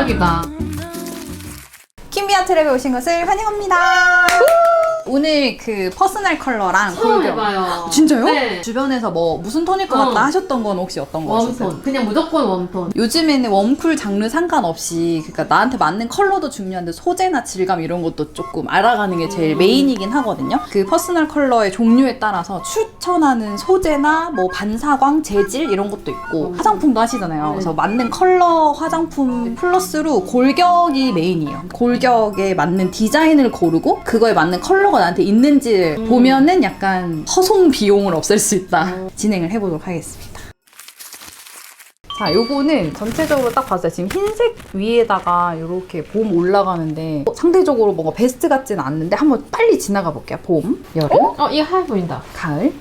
대박이다. 킴비아 트랩에 오신 것을 환영합니다. 오늘 그 퍼스널 컬러랑 처음 골격. 해봐요. 진짜요? 네. 주변에서 뭐 무슨 톤일 것 어. 같다 하셨던 건 혹시 어떤 거였어요? 웜톤. 그냥 무조건 웜톤. 요즘에는 웜쿨 장르 상관없이 그러니까 나한테 맞는 컬러도 중요한데 소재나 질감 이런 것도 조금 알아가는 게 제일 메인이긴 하거든요. 그 퍼스널 컬러의 종류에 따라서 추천하는 소재나 뭐 반사광, 재질 이런 것도 있고 화장품도 하시잖아요. 그래서 맞는 컬러 화장품 플러스로 골격이 메인이에요. 골격에 맞는 디자인을 고르고 그거에 맞는 컬러가 나한테 있는지 보면은 약간 허송 비용을 없앨 수 있다. 진행을 해보도록 하겠습니다. 자, 요거는 전체적으로 딱 봤어요. 지금 흰색 위에다가 이렇게 봄 올라가는데 어, 상대적으로 뭔가 베스트 같지는 않는데 한번 빨리 지나가 볼게요. 봄, 여름, 어, 이거 하얘 보인다. 가을,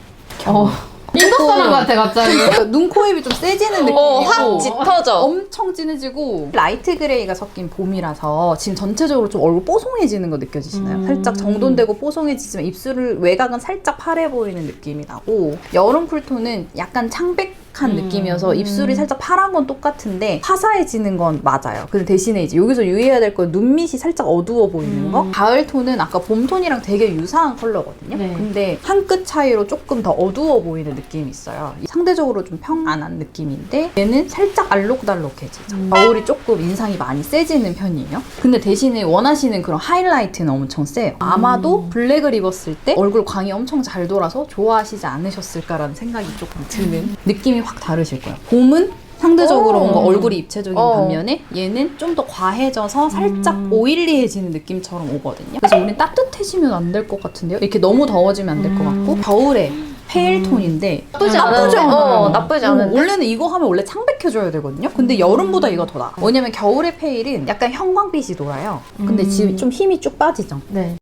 어. 겨울. 인도 사람 같아, 갑자기. 눈, 코, 입이 좀 세지는 느낌이고 어, 확 짙어져. 엄청 진해지고 라이트 그레이가 섞인 봄이라서 지금 전체적으로 좀 얼굴 뽀송해지는 거 느껴지시나요? 음. 살짝 정돈되고 뽀송해지지만 입술을 외곽은 살짝 파래 보이는 느낌이 나고 여름 쿨톤은 약간 창백 한 음. 느낌이어서 입술이 살짝 파란 건 똑같은데 화사해지는 건 맞아요. 근데 대신에 이제 여기서 유의해야 될 건 눈밑이 살짝 어두워 보이는 거. 가을 톤은 아까 봄 톤이랑 되게 유사한 컬러거든요. 네. 근데 한 끗 차이로 조금 더 어두워 보이는 느낌이 있어요. 상대적으로 좀 평안한 느낌인데 얘는 살짝 알록달록해지죠. 겨울이 조금 인상이 많이 세지는 편이에요. 근데 대신에 원하시는 그런 하이라이트는 엄청 세요. 아마도 블랙을 입었을 때 얼굴 광이 엄청 잘 돌아서 좋아하시지 않으셨을까라는 생각이 조금 드는 느낌이 확 다르실 거예요. 봄은 상대적으로 오. 뭔가 얼굴이 입체적인 어. 반면에 얘는 좀 더 과해져서 살짝 오일리해지는 느낌처럼 오거든요. 그래서 우린 따뜻해지면 안 될 것 같은데요. 이렇게 너무 더워지면 안 될 것 같고 겨울에 페일 톤인데 나쁘지 나쁘지 않은데? 않아요. 어, 나쁘지 어, 않은데? 원래는 이거 하면 원래 창백해져야 되거든요. 근데 여름보다 이거 더 나아. 왜냐면 겨울의 페일은 약간 형광빛이 돌아요. 근데 지금 좀 힘이 쭉 빠지죠. 네.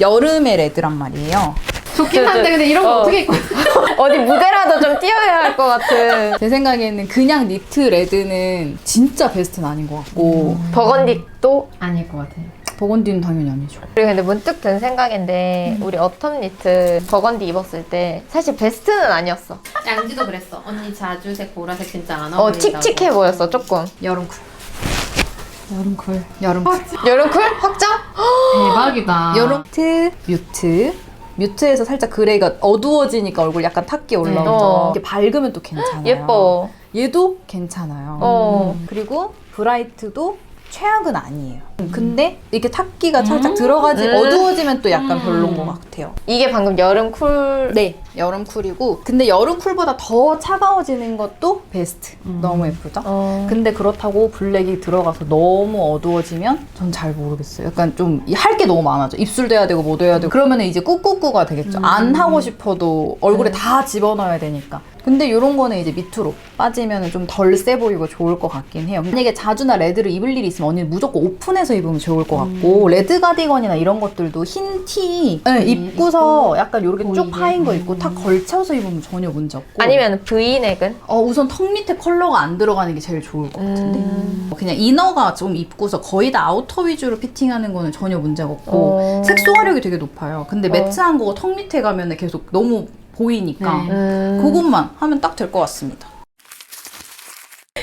여름의 레드란 말이에요. 좋긴 한데, 근데 이런 거 어. 어. 떻게 입고. 어디 무대라도 좀 뛰어야 할 것 같은. 제 생각에는 그냥 니트 레드는 진짜 베스트는 아닌 것 같고 버건디도 아닐 것 같아. 버건디는 당연히 아니죠. 그리고 근데 문득 든 생각인데 우리 어텀 니트 버건디 입었을 때 사실 베스트는 아니었어. 양지도 그랬어. 언니 자주색, 보라색 진짜 안어 어울린다고. 칙칙해 보였어 조금. 여름 쿨. 여름 쿨. 여름 쿨. 여름쿨 확정? 대박이다. 여름 트 뮤트. 뮤트에서 살짝 그레이가 어두워지니까 얼굴 약간 탁기 올라오죠. 네. 어. 이게 밝으면 또 괜찮아요. 예뻐. 얘도 괜찮아요. 어. 그리고 브라이트도 최악은 아니에요. 근데 이렇게 탁기가 살짝 음. 들어가지 음. 어두워지면 또 약간 음. 별론 것 같아요. 이게 방금 여름 쿨. 네, 여름 쿨이고 근데 여름 쿨보다 더 차가워지는 것도 베스트. 음. 너무 예쁘죠? 어. 근데 그렇다고 블랙이 들어가서 너무 어두워지면 전 잘 모르겠어요. 약간 좀 할 게 너무 많아져. 입술도 해야 되고 뭐도 해야 되고 그러면 이제 꾹꾹꾹가 되겠죠. 안 하고 싶어도 얼굴에 다 집어넣어야 되니까. 근데 이런 거는 이제 밑으로 빠지면 좀 덜 세 보이고 좋을 것 같긴 해요. 만약에 자주나 레드를 입을 일이 있으면 언니는 무조건 오픈해서 입으면 좋을 것 같고 레드 가디건이나 이런 것들도 흰티 네, 입고서 약간 이렇게 쭉. 파인 거 입고 탁 걸쳐서 입으면 전혀 문제 없고 아니면 브이넥은? 어, 우선 턱 밑에 컬러가 안 들어가는 게 제일 좋을 것 같은데. 음. 그냥 이너가 좀 입고서 거의 다 아우터 위주로 피팅하는 거는 전혀 문제가 없고 어. 색소화력이 되게 높아요. 근데 어. 매트한 거가 턱 밑에 가면 계속 너무 보이니까 네. 음. 그것만 하면 딱 될 것 같습니다.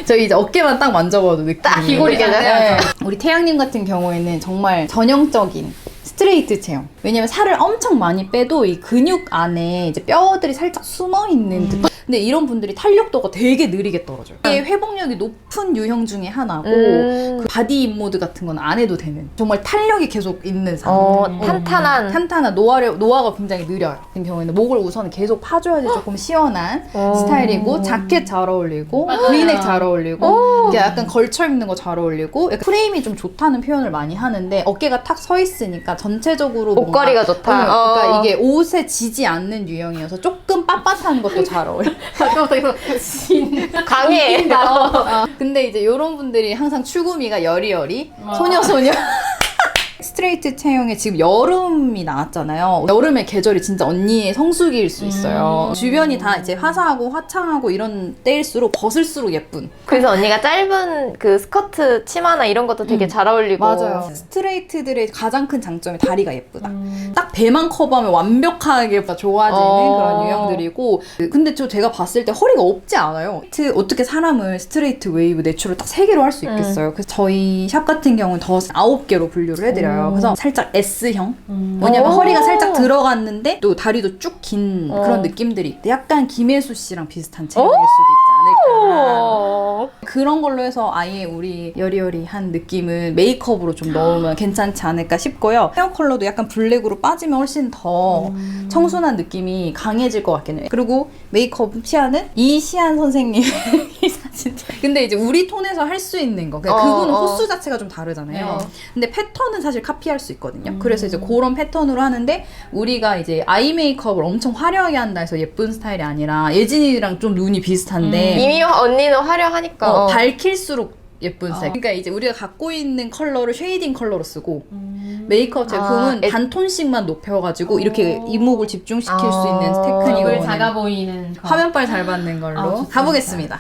저 이제 어깨만 딱 만져봐도 느낌이 딱 귀걸이가 네. 돼야죠. 우리 태양님 같은 경우에는 정말 전형적인 스트레이트 체형. 왜냐면 살을 엄청 많이 빼도 이 근육 안에 이제 뼈들이 살짝 숨어 있는 듯. 근데 이런 분들이 탄력도가 되게 느리게 떨어져요. 이게 회복력이 높은 유형 중에 하나고 음. 그 바디 입모드 같은 건 안 해도 되는 정말 탄력이 계속 있는 사람. 어, 음. 탄탄한. 탄탄한 노화를, 노화가 굉장히 느려요. 같은 경우에는 목을 우선 계속 파줘야지 조금 시원한 어. 스타일이고 자켓 잘 어울리고 맞아요. 브이넥 잘 어울리고 이게 약간 걸쳐 입는 거 잘 어울리고 약간 프레임이 좀 좋다는 표현을 많이 하는데 어깨가 탁 서 있으니까 전체적으로 뭔가- 옷걸이가 좋다. 응, 그러니까 어. 이게 옷에 지지 않는 유형이어서 조금 빳빳한 것도 잘 어울려. 강해. 어, 근데 이제 이런 분들이 항상 추구미가 여리여리 어. 소녀소녀 스트레이트 체형에 지금 여름이 나왔잖아요. 여름의 계절이 진짜 언니의 성수기일 수 있어요. 음. 주변이 다 이제 화사하고 화창하고 이런 때일수록 벗을수록 예쁜. 그래서 언니가 짧은 그 스커트 치마나 이런 것도 되게 음. 잘 어울리고 스트레이트들의 가장 큰 장점이 다리가 예쁘다. 딱 배만 커버하면 완벽하게 좋아지는 어. 그런 유형들이고 근데 저 제가 봤을 때 허리가 없지 않아요. 트- 어떻게 사람을 스트레이트 웨이브 내추럴 딱 세 개로 할 수 있겠어요. 그래서 저희 샵 같은 경우는 더 아홉 개로 분류를 해드려요. 오. 그래서 살짝 S형 왜냐면 오. 허리가 살짝 들어갔는데 또 다리도 쭉 긴 어. 그런 느낌들이 있대. 약간 김혜수 씨랑 비슷한 체형일 수도 있지 않을까. 어. 그런 걸로 해서 아예 우리 여리여리한 느낌을 메이크업으로 좀 넣으면 괜찮지 않을까 싶고요. 헤어 컬러도 약간 블랙으로 빠지면 훨씬 더 음. 청순한 느낌이 강해질 것 같긴 해요. 그리고 메이크업 시안은 이시안 선생님 이 사진. 근데 이제 우리 톤에서 할 수 있는 거. 그러니까 어, 그분은 어. 호수 자체가 좀 다르잖아요. 네. 근데 패턴은 사실 카피할 수 있거든요. 음. 그래서 이제 그런 패턴으로 하는데 우리가 이제 아이 메이크업을 엄청 화려하게 한다 해서 예쁜 스타일이 아니라 예진이랑 좀 눈이 비슷한데 이미 언니는 화려하니까 어, 어. 밝힐수록 예쁜 색. 어. 그러니까 이제 우리가 갖고 있는 컬러를 쉐이딩 컬러로 쓰고 메이크업 제품은 아, 애- 반톤씩만 높여가지고 이렇게 이목을 집중시킬 수 아. 있는 얼굴 테크닉으로 작아 보이는 거. 화면빨 잘 받는 아, 걸로 좋습니다. 가보겠습니다.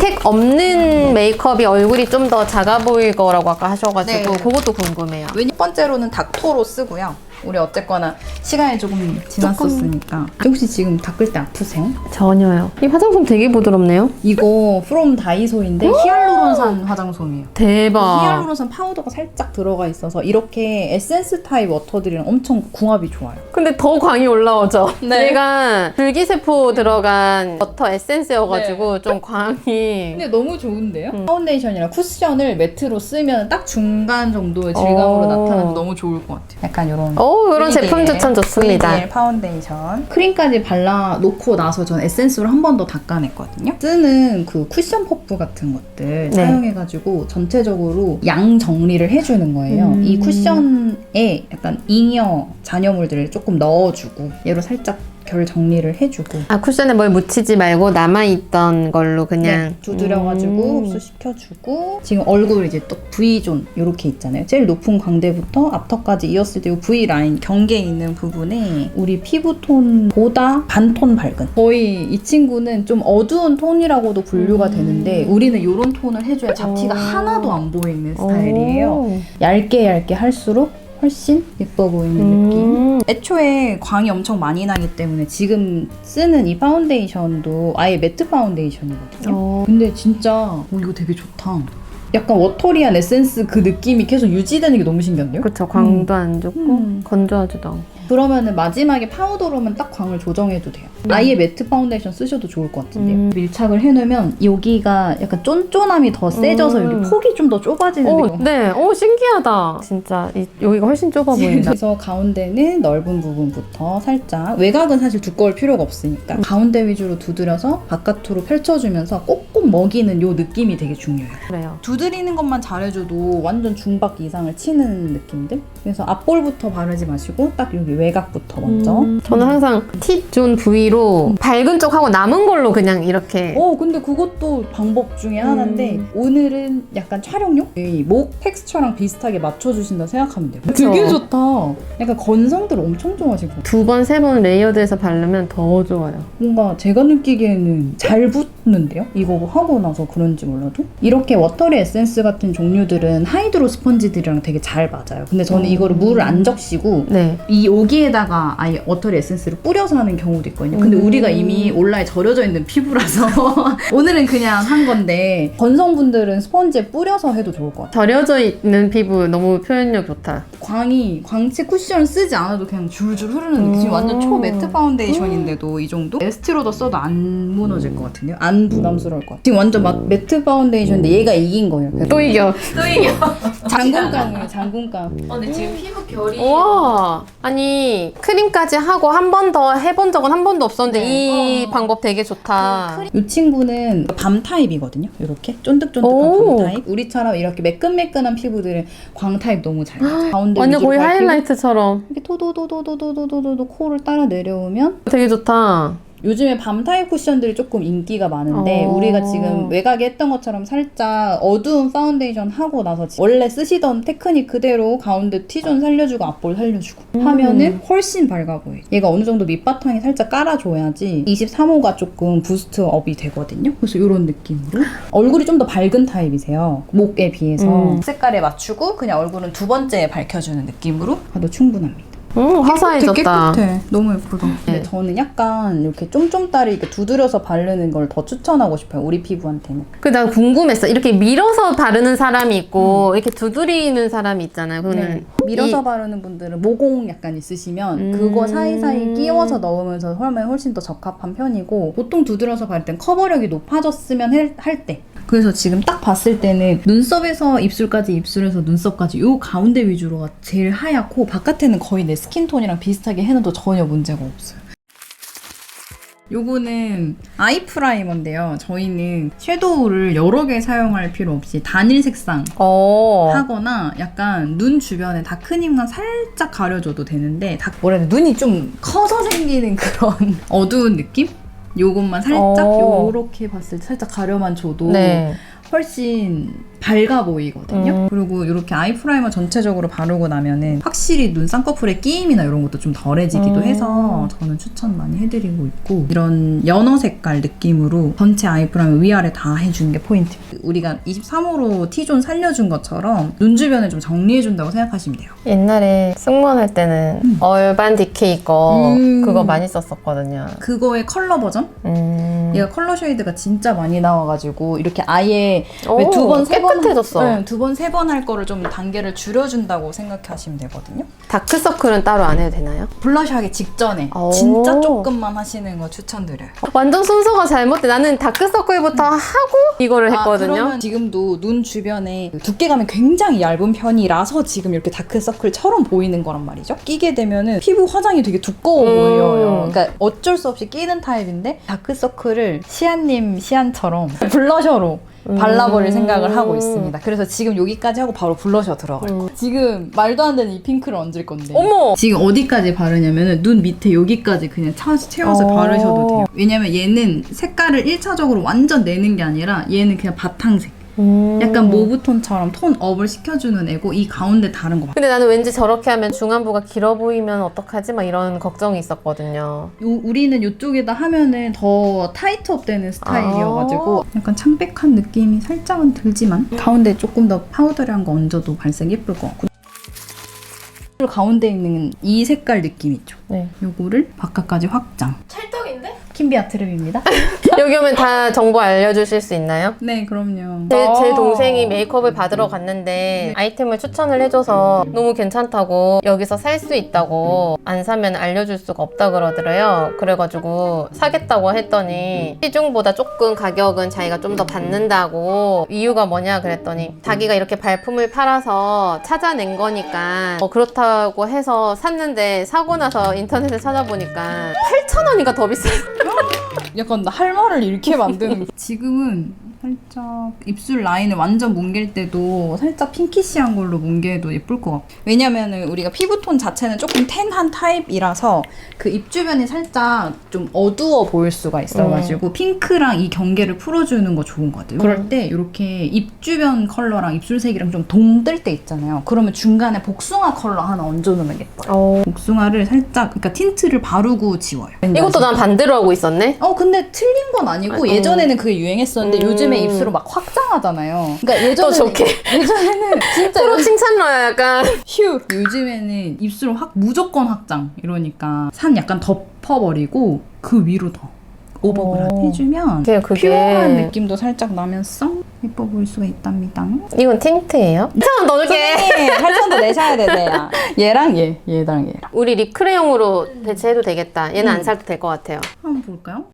택 없는 메이크업이 얼굴이 좀 더 작아 보일 거라고 아까 하셔가지고 네. 그것도 궁금해요. 왜첫 번째로는 닥토로 쓰고요. 우리 어쨌거나 시간이 조금 지났었으니까. 혹시 지금 닦을 때 아프세요? 전혀요. 이 화장품 되게 부드럽네요. 이거 프롬 다이소인데 히알루론산 화장솜이에요. 대박. 히알루론산 파우더가 살짝 들어가 있어서 이렇게 에센스 타입 워터들이랑 엄청 궁합이 좋아요. 근데 더 광이 올라오죠. 네. 얘가 줄기세포 들어간 워터 에센스여가지고 좀 광이. 근데 너무 좋은데요? 음. 파운데이션이랑 쿠션을 매트로 쓰면 딱 중간 정도의 질감으로 오. 나타나서 너무 좋을 것 같아요. 약간 이런 오, 이런 제품 추천 좋습니다. 파운데이션 크림까지 발라 놓고 나서 전 에센스로 한 번 더 닦아냈거든요. 쓰는 그 쿠션 퍼프 같은 것들 네. 사용해가지고 전체적으로 양 정리를 해주는 거예요. 음. 이 쿠션에 약간 잉여 잔여물들을 조금 넣어주고 얘로 살짝 결 정리를 해주고 아, 쿠션에 뭘 묻히지 말고 남아 있던 걸로 그냥. 네, 두드려가지고 음. 흡수시켜주고 지금 얼굴 이제 또 V존 이렇게 있잖아요. 제일 높은 광대부터 앞턱까지 이었을 때 이 V 라인 경계에 있는 부분에 우리 피부 톤보다 반톤 밝은 거의 이 친구는 좀 어두운 톤이라고도 분류가 음. 되는데 우리는 이런 톤을 해줘야 잡티가 오. 하나도 안 보이는 스타일이에요. 오. 얇게 얇게 할수록 훨씬 예뻐 보이는 느낌. 음. 애초에 광이 엄청 많이 나기 때문에 지금 쓰는 이 파운데이션도 아예 매트 파운데이션이거든요. 어. 근데 진짜 어, 이거 되게 좋다. 약간 워터리한 에센스 그 느낌이 계속 유지되는 게 너무 신기한데요? 그쵸, 광도 안 좋고, 음. 건조하지도 않고. 그러면은 마지막에 파우더로만 딱 광을 조정해도 돼요. 아예 매트 파운데이션 쓰셔도 좋을 것 같은데요. 음. 밀착을 해놓으면 여기가 약간 쫀쫀함이 더 세져서 음. 여기 폭이 좀 더 좁아지는 오, 느낌. 네. 오, 신기하다. 진짜, 이, 여기가 훨씬 좁아 보인다. 그래서 가운데는 넓은 부분부터 살짝 외곽은 사실 두꺼울 필요가 없으니까 가운데 위주로 두드려서 바깥으로 펼쳐주면서 꼭꼭 먹이는 요 느낌이 되게 중요해요. 그래요. 두드리는 것만 잘해줘도 완전 중박 이상을 치는 느낌들. 그래서 앞볼부터 바르지 마시고 딱 여기 외곽부터 먼저. 음, 저는 항상 팁존 부위로 밝은 쪽하고 남은 걸로 그냥 이렇게 어 근데 그것도 방법 중에 하나인데 음. 오늘은 약간 촬영용 이 목 텍스처랑 비슷하게 맞춰주신다 생각하면 돼요. 그쵸. 되게 좋다. 약간 건성들 엄청 같아요. 두 번, 세 번 레이어드해서 바르면 더 좋아요. 뭔가 제가 느끼기에는 잘 붙는데요? 이거 하고 나서 그런지 몰라도? 이렇게 워터리 에센스 같은 종류들은 하이드로 스펀지들이랑 되게 잘 맞아요. 근데 저는 이거를 물을 안 적시고 네. 이 여기에다가 아예 워터리 에센스를 뿌려서 하는 경우도 있거든요. 근데 음. 우리가 이미 온라에 절여져 있는 피부라서 오늘은 그냥 한 건데 건성분들은 스펀지에 뿌려서 해도 좋을 것 같아요. 절여져 있는 피부 너무 표현력 좋다. 광이 광채 쿠션을 쓰지 않아도 그냥 줄줄 흐르는 느낌. 지금 완전 초 매트 파운데이션인데도 이 정도? 에스티로더 써도 안 무너질 것 같은데요? 안 부담스러울 것 같아요. 지금 완전 막 매트 파운데이션인데 얘가 이긴 거예요. 그래서 또 이겨. 또 이겨. 장군감이에요, 장군감. 어, 근데 지금 피부 결이. 와. 아니, 크림까지 하고 한 번 더 해본 적은 한 번도 없었는데 네. 이 방법 되게 좋다. 이 친구는 밤 타입이거든요. 이렇게 쫀득쫀득한 오. 밤 타입. 우리처럼 이렇게 매끈매끈한 피부들은 광 타입 너무 잘 맞아요. 가운데 완전 위주로 거의 밝히고 하이라이트처럼 이렇게 토도도도도도도도도 코를 따라 내려오면 되게 좋다. 요즘에 밤 타입 쿠션들이 조금 인기가 많은데 어. 우리가 지금 외곽에 했던 것처럼 살짝 어두운 파운데이션 하고 나서 지- 원래 쓰시던 테크닉 그대로 가운데 T존 살려주고 앞볼 살려주고 음. 하면은 훨씬 밝아 보여요. 얘가 어느 정도 밑바탕에 살짝 깔아줘야지 23호가 조금 부스트 업이 되거든요. 그래서 이런 느낌으로 얼굴이 좀 더 밝은 타입이세요. 목에 비해서 음. 색깔에 맞추고 그냥 얼굴은 두 번째에 밝혀주는 느낌으로 가도 충분합니다. 음, 화사해졌다. 깨끗해. 너무 예쁘다. 근데 네. 저는 약간 이렇게 쫌쫌따리 이렇게 두드려서 바르는 걸 더 추천하고 싶어요. 우리 피부한테는. 그난 궁금했어. 이렇게 밀어서 바르는 사람이 있고 이렇게 두드리는 사람이 있잖아요. 그거는 네. 밀어서 이- 바르는 분들은 모공 약간 있으시면 음. 그거 사이사이 끼워서 넣으면서 하면 훨씬 더 적합한 편이고 보통 두드려서 바를 땐 커버력이 높아졌으면 할 때. 그래서 지금 딱 봤을 때는 눈썹에서 입술까지 입술에서 눈썹까지 요 가운데 위주로가 제일 하얗고 바깥에는 거의 내 스킨톤이랑 비슷하게 해놔도 전혀 문제가 없어요. 요거는 아이 프라이머인데요. 저희는 섀도우를 여러 개 사용할 필요 없이 단일 색상 어. 하거나 약간 눈 주변에 다크닝만 살짝 가려줘도 되는데 다 뭐라 해야 돼 눈이 좀 커서 생기는 그런 어두운 느낌? 요것만 살짝 어. 요렇게 봤을 때 살짝 가려만 줘도 네. 훨씬 밝아 보이거든요. 음. 그리고 이렇게 아이 프라이머 전체적으로 바르고 나면은 확실히 눈 쌍꺼풀의 끼임이나 이런 것도 좀 덜해지기도 음. 해서 저는 추천 많이 해드리고 있고 이런 연어 색깔 느낌으로 전체 아이 프라이머 위아래 다 해주는 게 포인트. 우리가 23호로 T존 살려준 것처럼 눈 주변을 좀 정리해준다고 생각하시면 돼요. 옛날에 승무원 할 때는 얼반 디케이 거 음. 그거 많이 썼었거든요. 그거의 컬러 버전? 음. 얘가 컬러 쉐이드가 진짜 많이 나와가지고 이렇게 아예 오, 왜두 번, 세 번, 깨끗해졌어. 네, 두 번, 세 번 할 거를 좀 단계를 줄여준다고 생각하시면 되거든요. 다크서클은 따로 안 해도 되나요? 블러셔 하기 직전에 오. 진짜 조금만 하시는 거 추천드려요. 완전 순서가 잘못돼. 나는 다크서클부터 하고 이거를 했거든요. 아, 그러면 지금도 눈 주변에 두께감이 굉장히 얇은 편이라서 지금 이렇게 다크서클처럼 보이는 거란 말이죠. 끼게 되면은 피부 화장이 되게 두꺼워 음. 보여요. 그러니까 어쩔 수 없이 끼는 타입인데 다크서클을 시안님 시안처럼 블러셔로 발라버릴 음. 생각을 하고 있습니다. 그래서 지금 여기까지 하고 바로 블러셔 들어갈 거예요. 음. 지금 말도 안 되는 이 핑크를 얹을 건데. 어머! 지금 어디까지 바르냐면 눈 밑에 여기까지 그냥 차, 채워서 어. 바르셔도 돼요. 왜냐면 얘는 색깔을 1차적으로 완전 내는 게 아니라 얘는 그냥 바탕색. 음. 약간 모브톤처럼 톤 업을 시켜주는 애고 이 가운데 다른 거 봐. 근데 나는 왠지 저렇게 하면 중안부가 길어 보이면 어떡하지? 막 이런 걱정이 있었거든요. 요, 우리는 이쪽에다 하면은 더 타이트업 되는 스타일이어가지고 약간 창백한 느낌이 살짝은 들지만 가운데 조금 더 파우더리한 거 얹어도 발색 예쁠 것 같고 가운데 있는 이 색깔 느낌 있죠? 네. 요거를 바깥까지 확장 찰떡인데? 킴비 아트랩입니다 여기 오면 다 정보 알려주실 수 있나요? 네 그럼요 제, 제 어. 동생이 메이크업을 받으러 갔는데 아이템을 추천을 해줘서 너무 괜찮다고 여기서 살 수 있다고 안 사면 알려줄 수가 없다 그러더래요. 그래가지고 사겠다고 했더니 시중보다 조금 가격은 자기가 좀 더 받는다고 이유가 뭐냐 그랬더니 자기가 이렇게 발품을 팔아서 찾아낸 거니까 뭐 그렇다고 해서 샀는데 사고 나서 인터넷에 찾아보니까 8,000원인가 더 비싸. 약간 나할 말을 잃게 만드는 거. 지금은 살짝 입술 라인을 완전 뭉갤 때도 살짝 핑키시한 걸로 뭉개도 예쁠 것 같고 왜냐면은 우리가 피부톤 자체는 조금 텐한 타입이라서 그 입 주변이 살짝 좀 어두워 보일 수가 있어가지고 핑크랑 이 경계를 풀어주는 거 좋은 것 같아요. 그럴 때 이렇게 입 주변 컬러랑 입술색이랑 좀 동들 때 있잖아요. 그러면 중간에 복숭아 컬러 하나 얹어놓으면 예뻐요. 복숭아를 살짝 그러니까 틴트를 바르고 지워요. 이것도 난 반대로 하고 있었네. 어 근데 틀린 건 아니고 아, 예전에는 그게 유행했었는데 음. 요즘에 입술을 막 확장하잖아요. 그러니까 또 예전에는 좋게. 예전에는 진짜 프로 칭찬러야 약간. 휴 요즘에는 입술 확 무조건 확장 이러니까 산 약간 덮어버리고 그 위로 더 오버그라 오. 해주면 그게 그게 퓨어한 느낌도 살짝 나면서 예뻐 보일 수가 있답니다. 이건 틴트예요? 참 넣을게. 할천도 내셔야 되네요. 얘랑 얘, 얘랑 얘랑 우리 립 크레용으로 배치해도 되겠다. 얘는 안 살도 될 것 같아요. 한번 볼까요?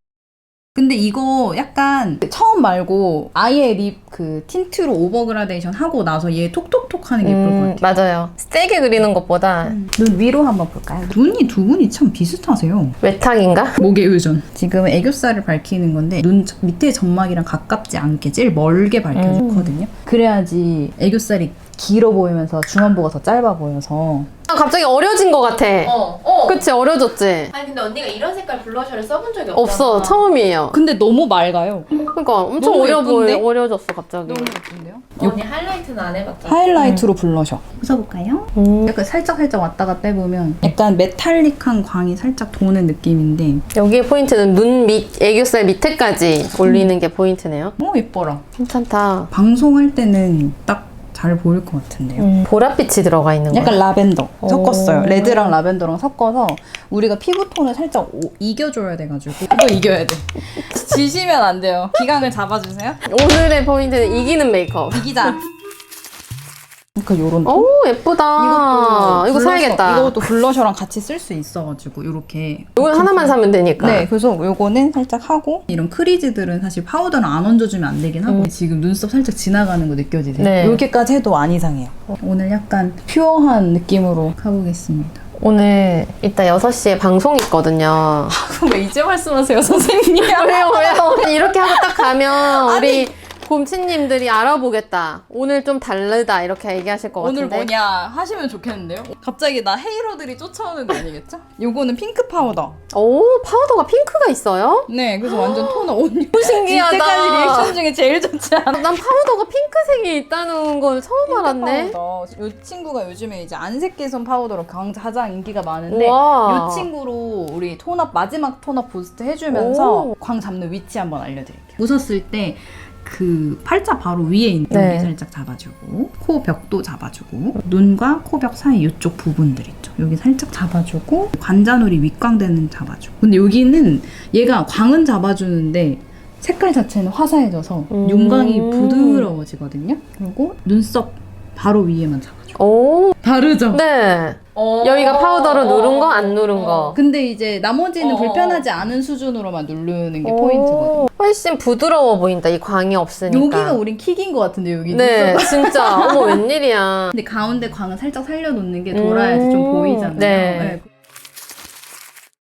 근데 이거 약간 처음 말고 아예 립 그 틴트로 오버 그라데이션 하고 나서 얘 톡톡톡 하는 게 예쁠 것 음, 같아요. 맞아요. 세게 그리는 것보다 눈 위로 한번 볼까요? 눈이 두 분이 참 비슷하세요. 외탁인가? 목의 의존. 지금 애교살을 밝히는 건데 눈 밑에 점막이랑 가깝지 않게 제일 멀게 밝혀주거든요. 그래야지 애교살이 길어 보이면서 중안부가 더 짧아 보여서 아, 갑자기 어려진 것 같아. 어, 어. 그치, 어려졌지? 아니 근데 언니가 이런 색깔 블러셔를 써본 적이 없잖아. 없어, 처음이에요. 근데 너무 맑아요. 그러니까 엄청 너무 어려 보여, 예쁜데? 어려졌어, 갑자기. 예쁜데요? 언니 하이라이트는 안 해봤잖아. 하이라이트로 블러셔. 써볼까요? 음. 약간 살짝 살짝 왔다 갔다 해보면 약간 메탈릭한 광이 살짝 도는 느낌인데 여기의 포인트는 눈 밑, 애교살 밑에까지 올리는 게 포인트네요. 너무 예뻐라. 괜찮다. 방송할 때는 딱 잘 보일 것 같은데요. 보랏빛이 들어가 있는 거야. 약간 라벤더 오. 섞었어요. 레드랑 라벤더랑 섞어서 우리가 피부톤을 살짝 오- 이겨줘야 돼가지고 또 이겨야 돼. 지시면 안 돼요. 기강을 잡아주세요. 오늘의 포인트는 이기는 메이크업. 이기자. 그러니까 요런 오, 예쁘다. 이것도 이거 블러셔- 사야겠다. 이것도 블러셔랑 같이 쓸 수 있어가지고 이렇게 이걸 하나만 사면 되니까. 네, 그래서 요거는 살짝 하고 이런 크리즈들은 사실 파우더를 안 얹어주면 안 되긴 하고 지금 눈썹 살짝 지나가는 거 느껴지세요? 네. 이렇게까지 해도 안 이상해요. 오늘 약간 퓨어한 느낌으로 가보겠습니다. 오늘 이따 6시에 방송 있거든요. 왜 이제 말씀하세요, 선생님? 왜요, 왜요? 이렇게 하고 딱 가면 우리 곰치님들이 알아보겠다. 오늘 좀 다르다. 이렇게 얘기하실 것 오늘 같은데. 뭐냐 하시면 좋겠는데요? 갑자기 나 헤이러들이 쫓아오는 거 아니겠죠? 요거는 핑크 파우더. 오, 파우더가 핑크가 있어요? 네, 그래서 완전 톤을 언니. 신기하다. 이때까지 리액션 중에 제일 좋지 않아? 난 파우더가 핑크색이 있다는 걸 처음 알았네. 파우더. 요 친구가 요즘에 이제 안색 개선 파우더로 강- 가장 인기가 많은데 우와. 요 친구로 우리 톤업 마지막 톤업 부스트 해주면서 오. 광 잡는 위치 한번 알려드릴게요. 웃었을 때 그 팔자 바로 위에 있는 네. 여기 살짝 잡아주고 코 벽도 잡아주고 눈과 코벽 사이 이쪽 부분들 있죠. 여기 살짝 잡아주고 관자놀이 윗광대는 잡아주고 근데 여기는 얘가 광은 잡아주는데 색깔 자체는 화사해져서 음. 윤광이 부드러워지거든요. 그리고 눈썹 바로 위에만 잡아줘. 오, 다르죠? 네. 어. 여기가 파우더로 누른 거, 안 누른 거. 근데 이제 나머지는 어. 불편하지 않은 수준으로만 누르는 게 오, 포인트거든요. 훨씬 부드러워 보인다. 이 광이 없으니까. 여기가 우린 킥인 것 같은데 여기 네, 눈썹. 진짜. 어머, 웬일이야. 근데 가운데 광을 살짝 살려놓는 게 돌아야지 좀 음, 보이잖아요. 네.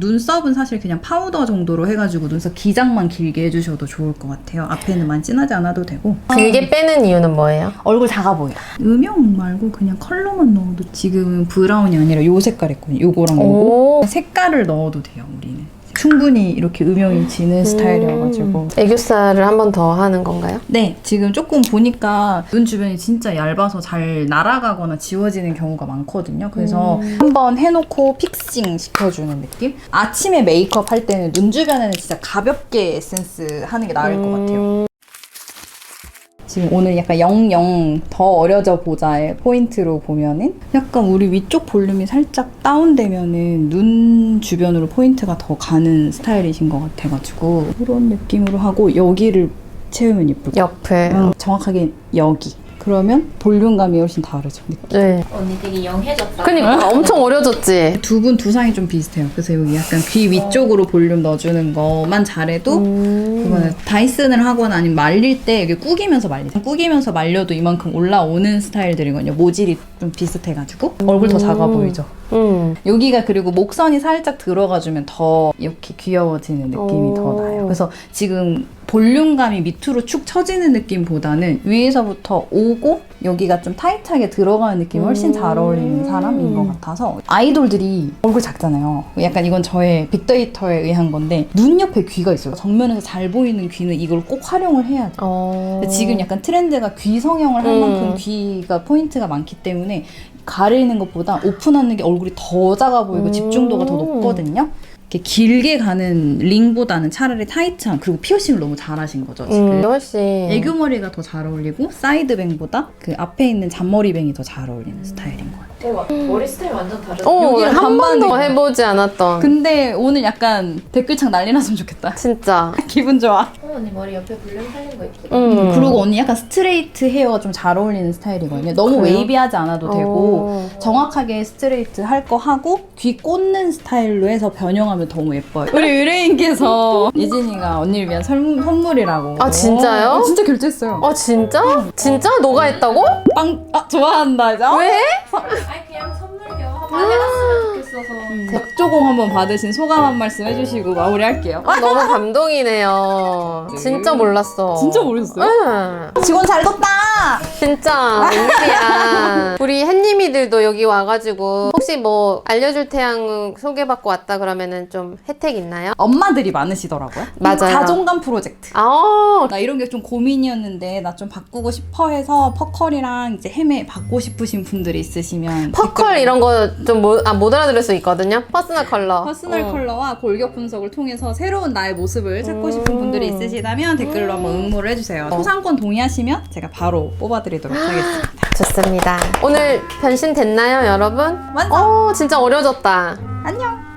눈썹은 사실 그냥 파우더 정도로 해가지고 눈썹 기장만 길게 해주셔도 좋을 것 같아요. 앞에는 많이 진하지 않아도 되고. 길게 빼는 이유는 뭐예요? 얼굴 작아 보여. 음영 말고 그냥 컬러만 넣어도 지금은 브라운이 아니라 요 색깔 했거든요. 요거랑 요거. 오. 색깔을 넣어도 돼요, 우리는. 충분히 이렇게 음영이 지는 스타일이어가지고. 애교살을 한 번 더 하는 건가요? 네, 지금 조금 보니까 눈 주변이 진짜 얇아서 잘 날아가거나 지워지는 경우가 많거든요. 그래서 한번 해놓고 픽싱 시켜주는 느낌? 아침에 메이크업 할 때는 눈 주변에는 진짜 가볍게 에센스 하는 게 나을 것 같아요. 음, 지금 오늘 약간 영영 더 어려져 보자의 포인트로 보면은 약간 우리 위쪽 볼륨이 살짝 다운되면은 눈 주변으로 포인트가 더 가는 스타일이신 것 같아가지고 그런 느낌으로 하고 여기를 채우면 예쁠 것 옆에. 같아요. 어, 정확하게 여기. 그러면 볼륨감이 훨씬 다르죠. 네. 언니 되게 영해졌다. 그니까 엄청 어려졌지. 두 분 두상이 좀 비슷해요. 그래서 여기 약간 귀 위쪽으로 볼륨 넣어주는 것만 잘해도 음. 그거는 다이슨을 하거나 아니면 말릴 때 이게 꾸기면서 말리세요. 꾸기면서 말려도 이만큼 올라오는 스타일들이거든요. 모질이 좀 비슷해가지고 얼굴 더 작아 보이죠. 음. 여기가 그리고 목선이 살짝 들어가주면 더 이렇게 귀여워지는 느낌이 더 오. 나요. 그래서 지금 볼륨감이 밑으로 축 처지는 느낌보다는 위에서부터 오고 여기가 좀 타이트하게 들어가는 느낌이 훨씬 잘 어울리는 사람인 것 같아서 아이돌들이 얼굴 작잖아요. 약간 이건 저의 빅데이터에 의한 건데 눈 옆에 귀가 있어요. 정면에서 잘 보이는 귀는 이걸 꼭 활용을 해야 돼요. 어. 지금 약간 트렌드가 귀 성형을 할 음. 만큼 귀가 포인트가 많기 때문에 가리는 것보다 오픈하는 게 얼굴이 더 작아 보이고 음. 집중도가 더 높거든요. 이렇게 길게 가는 링보다는 차라리 타이트한 그리고 피어싱을 너무 잘하신 거죠 지금. 음, 훨씬. 애교 머리가 더 잘 어울리고 사이드뱅보다 그 앞에 있는 잔머리뱅이 더 잘 어울리는 스타일인 것 같아요. 대박. 머리 스타일 완전 다르다. 어, 여기랑 한 번도. 해보지 않았던. 근데 오늘 약간 댓글창 난리 났으면 좋겠다. 진짜. 기분 좋아. 어, 언니 머리 옆에 볼륨 살린 거 예쁘다. 음. 그리고 언니 약간 스트레이트 헤어 좀잘 어울리는 스타일이거든요. 너무 그래요? 웨이비하지 않아도 되고 어. 정확하게 스트레이트 할 거 하고 귀 꽂는 스타일로 해서 변형하면 너무 예뻐요. 우리 의뢰인께서 예진이가 언니를 위한 설- 선물이라고. 아, 진짜요? 어, 진짜 결제했어요. 어, 진짜? 진짜? 너가 했다고? 빵, 아, 좋아한다, 이제. 어? 왜? 아니 그냥 선물 겸 한번 해봤으면 좋겠어서. 음. 백조공 한번 받으신 소감 한 말씀 해주시고 마무리할게요. 아, 너무 감동이네요. 진짜 몰랐어. 진짜 모르셨어요? 응. 직원 잘 뒀다! 진짜 웬일이야. 우리 햇님이들도 여기 와가지고 혹시 뭐 알려줄 태양 소개받고 왔다 그러면은 좀 혜택 있나요? 엄마들이 많으시더라고요. 맞아요. 가정감 프로젝트. 아, 나 이런 게 좀 고민이었는데 나 좀 바꾸고 싶어 해서 퍼컬이랑 이제 헤매 받고 싶으신 분들이 있으시면 퍼컬 이런 거 좀 못, 아, 못 알아들을 수 있거든요. 퍼스널 컬러. 퍼스널 어. 컬러와 골격 분석을 통해서 새로운 나의 모습을 찾고 음. 싶은 분들이 있으시다면 댓글로 한번 응모를 해주세요. 소상권 동의하시면 제가 바로 뽑아드리도록 하겠습니다. 좋습니다. 오늘 변신 됐나요, 여러분? 완성! 어, 진짜 어려졌다. 안녕!